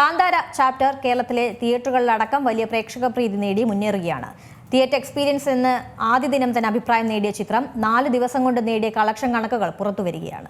Kantara chapter കേരളത്തിലെ തിയേറ്ററുകളിലടക്കം വലിയ പ്രേക്ഷക പ്രീതി നേടി മുന്നേറുകയാണ്. തിയേറ്റർ എക്സ്പീരിയൻസ് എന്ന് ആദ്യ ദിനം തന്നെ അഭിപ്രായം നേടിയ ചിത്രം നാല് ദിവസം കൊണ്ട് നേടിയ കളക്ഷൻ കണക്കുകൾ പുറത്തുവരികയാണ്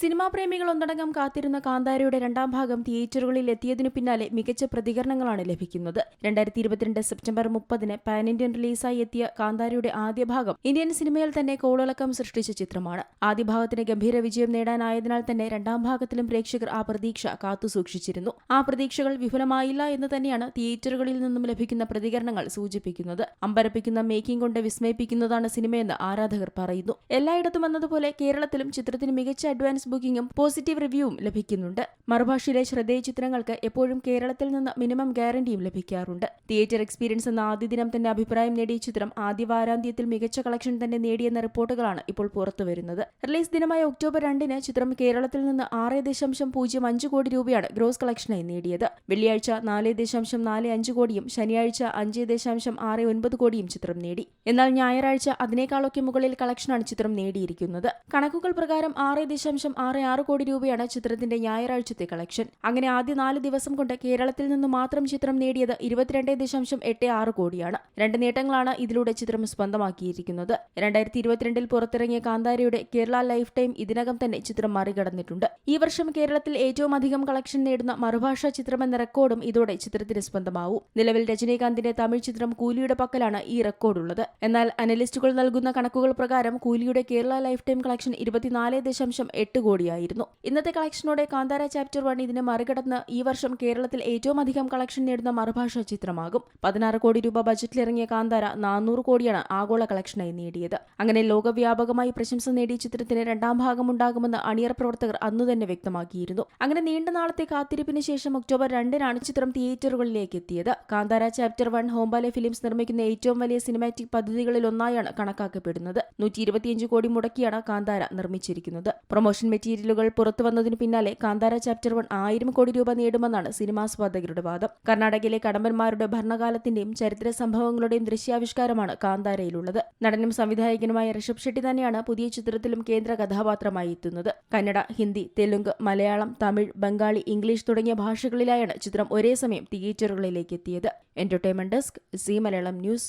സിനിമാ പ്രേമികൾ ഒന്നടങ്കം കാത്തിരുന്ന കാന്താരയുടെ രണ്ടാം ഭാഗം തിയേറ്ററുകളിൽ എത്തിയതിനു പിന്നാലെ മികച്ച പ്രതികരണങ്ങളാണ് ലഭിക്കുന്നത്. രണ്ടായിരത്തി ഇരുപത്തിരണ്ട് സെപ്റ്റംബർ മുപ്പതിന് പാൻ ഇന്ത്യൻ റിലീസായി എത്തിയ കാന്താരയുടെ ആദ്യ ഭാഗം ഇന്ത്യൻ സിനിമയിൽ തന്നെ കോളിളക്കം സൃഷ്ടിച്ച ചിത്രമാണ്. ആദ്യ ഭാഗത്തിന് ഗംഭീര വിജയം നേടാനായതിനാൽ തന്നെ രണ്ടാം ഭാഗത്തിലും പ്രേക്ഷകർ ആ പ്രതീക്ഷ കാത്തുസൂക്ഷിച്ചിരുന്നു ആ പ്രതീക്ഷകൾ വിഫലമായില്ല എന്ന് തന്നെയാണ് തിയേറ്ററുകളിൽ നിന്നും ലഭിക്കുന്ന പ്രതികരണങ്ങൾ സൂചിപ്പിക്കുന്നത്. അമ്പരപ്പിക്കുന്ന മേക്കിംഗ് കൊണ്ട് വിസ്മയിപ്പിക്കുന്നതാണ് സിനിമയെന്ന് ആരാധകർ പറയുന്നു. എല്ലായിടത്തും എന്നതുപോലെ കേരളത്തിലും ചിത്രത്തിന് മികച്ച അഡ്വാൻസ് ബുക്കിംഗും പോസിറ്റീവ് റിവ്യൂവും ലഭിക്കുന്നുണ്ട്. മറുഭാഷയിലെ ശ്രദ്ധേയ ചിത്രങ്ങൾക്ക് എപ്പോഴും കേരളത്തിൽ നിന്ന് മിനിമം ഗ്യാരണ്ടിയും ലഭിക്കാറുണ്ട്. തിയേറ്റർ എക്സ്പീരിയൻസ് എന്ന ആദ്യ ദിനം തന്നെ അഭിപ്രായം നേടിയ ചിത്രം ആദ്യ വാരാന്ത്യത്തിൽ മികച്ച കളക്ഷൻ തന്നെ നേടിയെന്ന റിപ്പോർട്ടുകളാണ് ഇപ്പോൾ പുറത്തുവരുന്നത് റിലീസ് ദിനമായ ഒക്ടോബർ രണ്ടിന് ചിത്രം കേരളത്തിൽ നിന്ന് ആറ് ദശാംശം പൂജ്യം അഞ്ച് കോടി രൂപയാണ് ഗ്രോസ് കളക്ഷനായി നേടിയത്. വെള്ളിയാഴ്ച നാല് ദശാംശം നാല് അഞ്ച് കോടിയും ശനിയാഴ്ച അഞ്ച് ദശാംശം ആറ് ഒൻപത് കോടിയും ചിത്രം നേടി. എന്നാൽ ഞായറാഴ്ച അതിനേക്കാളൊക്കെ മുകളിൽ കളക്ഷനാണ് ചിത്രം നേടിയിരിക്കുന്നത്. കണക്കുകൾ പ്രകാരം ആറ് ദശാംശം ആറ് ആറ് കോടി രൂപയാണ് ചിത്രത്തിന്റെ ഞായറാഴ്ചത്തെ കളക്ഷൻ. അങ്ങനെ ആദ്യ നാല് ദിവസം കൊണ്ട് കേരളത്തിൽ നിന്ന് മാത്രം ചിത്രം നേടിയത് ഇരുപത്തിരണ്ട് ദശാംശം എട്ട് ആറ് കോടിയാണ്. രണ്ട് നേട്ടങ്ങളാണ് ഇതിലൂടെ ചിത്രം സ്വന്തമാക്കിയിരിക്കുന്നത്. രണ്ടായിരത്തി ഇരുപത്തിരണ്ടിൽ പുറത്തിറങ്ങിയ കാന്താരയുടെ കേരള ലൈഫ് ടൈം ഇതിനകം തന്നെ ചിത്രം മറികടന്നിട്ടുണ്ട്. ഈ വർഷം കേരളത്തിൽ ഏറ്റവും അധികം കളക്ഷൻ നേടുന്ന മറുഭാഷാ ചിത്രമെന്ന റെക്കോർഡും ഇതോടെ ചിത്രത്തിന് സ്വന്തമാവും. നിലവിൽ രജനീകാന്തിന്റെ തമിഴ് ചിത്രം കൂലിയുടെ പക്കലാണ് ഈ റെക്കോർഡുള്ളത്. എന്നാൽ അനലിസ്റ്റുകൾ നൽകുന്ന കണക്കുകൾ പ്രകാരം കൂലിയുടെ കേരള ലൈഫ് ടൈം കളക്ഷൻ ഇരുപത്തിനാല് ദശാംശം എട്ട് കോടിയായിരുന്നു. ഇന്നത്തെ കളക്ഷനോടെ കാന്താര ചാപ്റ്റർ വൺ ഇതിനെ മറികടന്ന് ഈ വർഷം കേരളത്തിൽ ഏറ്റവും അധികം കളക്ഷൻ നേടുന്ന മറുഭാഷാ ചിത്രമാകും. പതിനാറ് കോടി രൂപ ബജറ്റിലിറങ്ങിയ കാന്താര നാനൂറ് കോടിയാണ് ആഗോള കളക്ഷനായി നേടിയത്. അങ്ങനെ ലോകവ്യാപകമായി പ്രശംസ നേടിയ ചിത്രത്തിന് രണ്ടാം ഭാഗം ഉണ്ടാകുമെന്ന് അണിയർ പ്രവർത്തകർ അന്നു തന്നെ വ്യക്തമാക്കിയിരുന്നു. അങ്ങനെ നീണ്ട നാളത്തെ കാത്തിരിപ്പിന് ശേഷം ഒക്ടോബർ രണ്ടിനാണ് ചിത്രം തിയേറ്ററുകളിലേക്ക് എത്തിയത്. Kantara chapter one Hombale films നിർമ്മിക്കുന്ന ഏറ്റവും വലിയ സിനിമാറ്റിക് പദ്ധതികളിൽ ഒന്നായാണ് കണക്കാക്കപ്പെടുന്നത്. നൂറ്റി കോടി മുടക്കിയാണ് കാന്താര നിർമ്മിച്ചിരിക്കുന്നത്. പ്രൊമോഷൻ മെറ്റീരിയലുകൾ പുറത്തു വന്നതിന് പിന്നാലെ കാന്താര ചാപ്റ്റർ വൺ ആയിരം കോടി രൂപ നേടുമെന്നാണ് സിനിമാസ്വാദകരുടെ വാദം. കർണാടകയിലെ കടമ്പന്മാരുടെ ഭരണകാലത്തിന്റെയും ചരിത്ര സംഭവങ്ങളുടെയും ദൃശ്യാവിഷ്കാരമാണ് കാന്താരയിലുള്ളത്. നടനും സംവിധായകനുമായ ഋഷഭ് ഷെട്ടി തന്നെയാണ് പുതിയ ചിത്രത്തിലും കേന്ദ്ര കഥാപാത്രമായി എത്തുന്നത്. കന്നഡ ഹിന്ദി തെലുങ്ക് മലയാളം തമിഴ് ബംഗാളി ഇംഗ്ലീഷ് തുടങ്ങിയ ഭാഷകളിലായാണ് ചിത്രം ഒരേ സമയം തിയേറ്ററുകളിലേക്ക് എത്തിയത്. Entertainment desk Zee Malayalam news